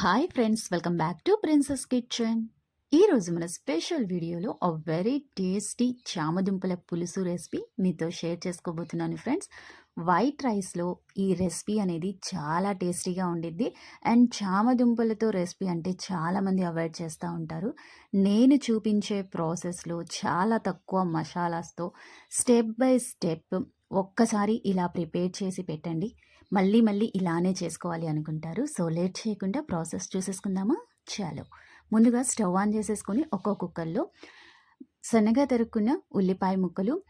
Hi friends welcome back to princess kitchen ఈరోజు మన special వీడియోలో ఒక వెరీ టేస్టీ చామదుంపల పులుసు రెసిపీ మీతో షేర్ చేసుకోబోతున్నాను ఫ్రెండ్స్ వైట్ రైస్లో ఈ రెసిపీ అనేది చాలా టేస్టీగా ఉండిద్ది. అండ్ చామదుంపలతో రెసిపీ అంటే చాలామంది అవాయిడ్ చేస్తూ ఉంటారు. నేను చూపించే ప్రాసెస్లో చాలా తక్కువ మసాలాస్తో స్టెప్ బై స్టెప్ ఒక్కసారి ఇలా ప్రిపేర్ చేసి పెట్టండి. మళ్ళీ మళ్ళీ ఇలానే చేసుకోవాలి అనుకుంటారు. సో లేట్ చేయకుండా ప్రాసెస్ చూసేసుకుందామా? చాలు. ముందుగా స్టవ్ ఆన్ చేసేసుకొని ఒక్కో కుక్కర్లో సన్నగా తరుక్కున్న ఉల్లిపాయ ముక్కలు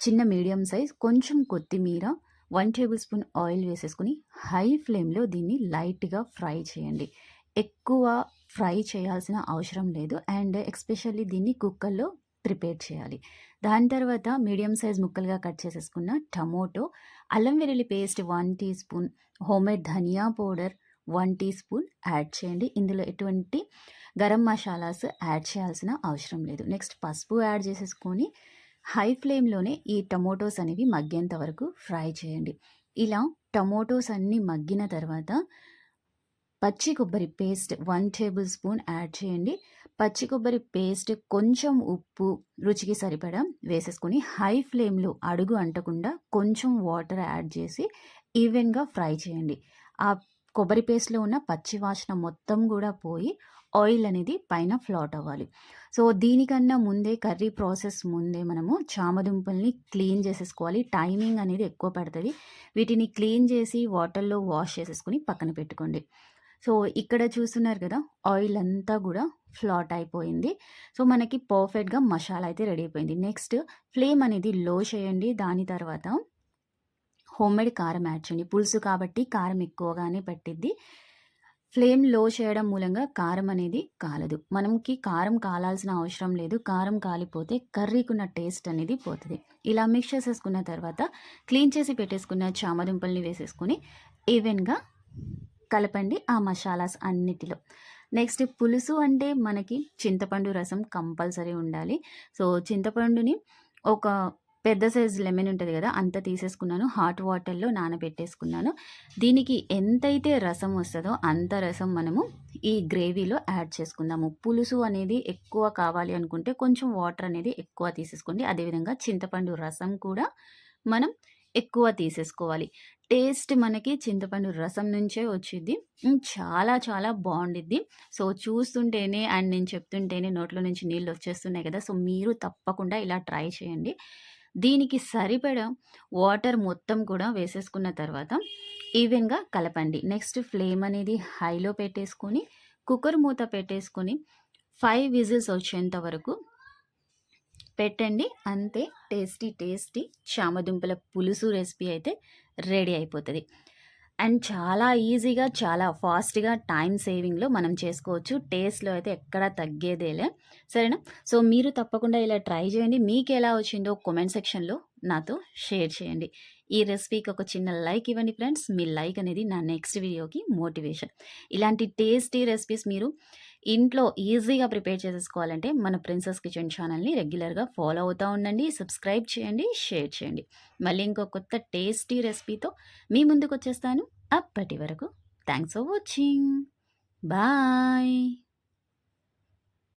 చిన్న మీడియం సైజ్ కొంచెం కొత్తిమీర వన్ టేబుల్ స్పూన్ ఆయిల్ వేసేసుకుని హై ఫ్లేమ్లో దీన్ని లైట్గా ఫ్రై చేయండి. ఎక్కువ ఫ్రై చేయాల్సిన అవసరం లేదు. అండ్ ఎక్స్పెషల్లీ దీన్ని కుక్కర్లో ప్రిపేర్ చేయాలి. దాని తర్వాత మీడియం సైజ్ ముక్కలుగా కట్ చేసేసుకున్న టమోటో అల్లం వెల్లుల్లి paste one teaspoon homemade dhania powder one teaspoon add చేయండి. ఇందులో ఎటువంటి గరం మసాలాస్ యాడ్ చేయాల్సిన అవసరం లేదు. నెక్స్ట్ పసుపు యాడ్ చేసేసుకొని హై ఫ్లేమ్లోనే ఈ టమోటోస్ అనేవి మగ్గేంత వరకు ఫ్రై చేయండి. ఇలా టమోటోస్ అన్నీ మగ్గిన తర్వాత పచ్చి కొబ్బరి paste one tablespoon add చేయండి. పచ్చి కొబ్బరి పేస్ట్ కొంచెం ఉప్పు రుచికి సరిపడా వేసేసుకొని హై ఫ్లేమ్లో అడుగు అంటకుండా కొంచెం వాటర్ యాడ్ చేసి ఈవెన్గా ఫ్రై చేయండి. ఆ కొబ్బరి పేస్ట్లో ఉన్న పచ్చి వాసన మొత్తం కూడా పోయి ఆయిల్ అనేది పైన ఫ్లాట్ అవ్వాలి. సో దీనికన్నా ముందే కర్రీ ప్రాసెస్ ముందే మనము చామదుంపల్ని క్లీన్ చేసేసుకోవాలి. టైమింగ్ అనేది ఎక్కువ పడుతుంది. వీటిని క్లీన్ చేసి వాటర్లో వాష్ చేసేసుకుని పక్కన పెట్టుకోండి. సో ఇక్కడ చూస్తున్నారు కదా ఆయిల్ అంతా కూడా ఫ్లాట్ అయిపోయింది. సో మనకి పర్ఫెక్ట్గా మసాలా అయితే రెడీ అయిపోయింది. నెక్స్ట్ ఫ్లేమ్ అనేది లో చేయండి. దాని తర్వాత హోమ్మేడ్ కారం యాడ్ చేయండి. పులుసు కాబట్టి కారం ఎక్కువగానే పట్టిద్ది. ఫ్లేమ్లో చేయడం మూలంగా కారం అనేది కాలదు. మనకి కారం కాలాల్సిన అవసరం లేదు. కారం కాలిపోతే కర్రీకున్న టేస్ట్ అనేది పోతుంది. ఇలా మిక్స్ చేసేసుకున్న తర్వాత క్లీన్ చేసి పెట్టేసుకున్న చామదుంపల్ని వేసేసుకొని ఈవెన్గా కలపండి ఆ మసాలాస్ అన్నిటిలో. నెక్స్ట్ పులుసు అంటే మనకి చింతపండు రసం కంపల్సరీ ఉండాలి. సో చింతపండుని ఒక పెద్ద సైజ్ లెమన్ ఉంటుంది కదా అంత తీసేసుకున్నాను. హాట్ వాటర్లో నానబెట్టేసుకున్నాను. దీనికి ఎంతైతే రసం వస్తుందో అంత రసం మనము ఈ గ్రేవీలో యాడ్ చేసుకుందాము. పులుసు అనేది ఎక్కువ కావాలి అనుకుంటే కొంచెం వాటర్ అనేది ఎక్కువ తీసేసుకోండి. అదేవిధంగా చింతపండు రసం కూడా మనం ఎక్కువ తీసేసుకోవాలి. టేస్ట్ మనకి చింతపండు రసం నుంచే వచ్చింది చాలా చాలా బాగుండిద్ది. సో చూస్తుంటేనే అండ్ నేను చెప్తుంటేనే నోట్లో నుంచి నీళ్ళు వచ్చేస్తున్నాయి కదా. సో మీరు తప్పకుండా ఇలా ట్రై చేయండి. దీనికి సరిపడా వాటర్ మొత్తం కూడా వేసేసుకున్న తర్వాత ఈవెన్గా కలపండి. నెక్స్ట్ ఫ్లేమ్ అనేది హైలో పెట్టేసుకొని కుక్కర్ మూత పెట్టేసుకొని ఫైవ్ విజిల్స్ వచ్చేంత వరకు పెట్టండి. అంతే టేస్టీ టేస్టీ చామదుంపల పులుసు రెసిపీ అయితే రెడీ అయిపోతుంది. అండ్ చాలా ఈజీగా చాలా ఫాస్ట్గా టైం సేవింగ్లో మనం చేసుకోవచ్చు. టేస్ట్లో అయితే ఎక్కడా తగ్గేదేలే. సరేనా? సో మీరు తప్పకుండా ఇలా ట్రై చేయండి. మీకు ఎలా వచ్చిందో కామెంట్ సెక్షన్లో నాతో షేర్ చేయండి. ఈ రెసిపీకి ఒక చిన్న లైక్ ఇవ్వండి ఫ్రెండ్స్. మీ లైక్ అనేది నా నెక్స్ట్ వీడియోకి మోటివేషన్. ఇలాంటి టేస్టీ రెసిపీస్ మీరు ఇంట్లో ఈజీగా ప్రిపేర్ చేసేసుకోవాలంటే మన ప్రిన్సెస్ కిచెన్ ఛానల్ని రెగ్యులర్గా ఫాలో అవుతూ ఉండండి. సబ్స్క్రైబ్ చేయండి షేర్ చేయండి. మళ్ళీ ఇంకో కొత్త టేస్టీ రెసిపీతో మీ ముందుకు వచ్చేస్తాను. అప్పటి వరకు థ్యాంక్స్ ఫర్ వాచింగ్. బాయ్.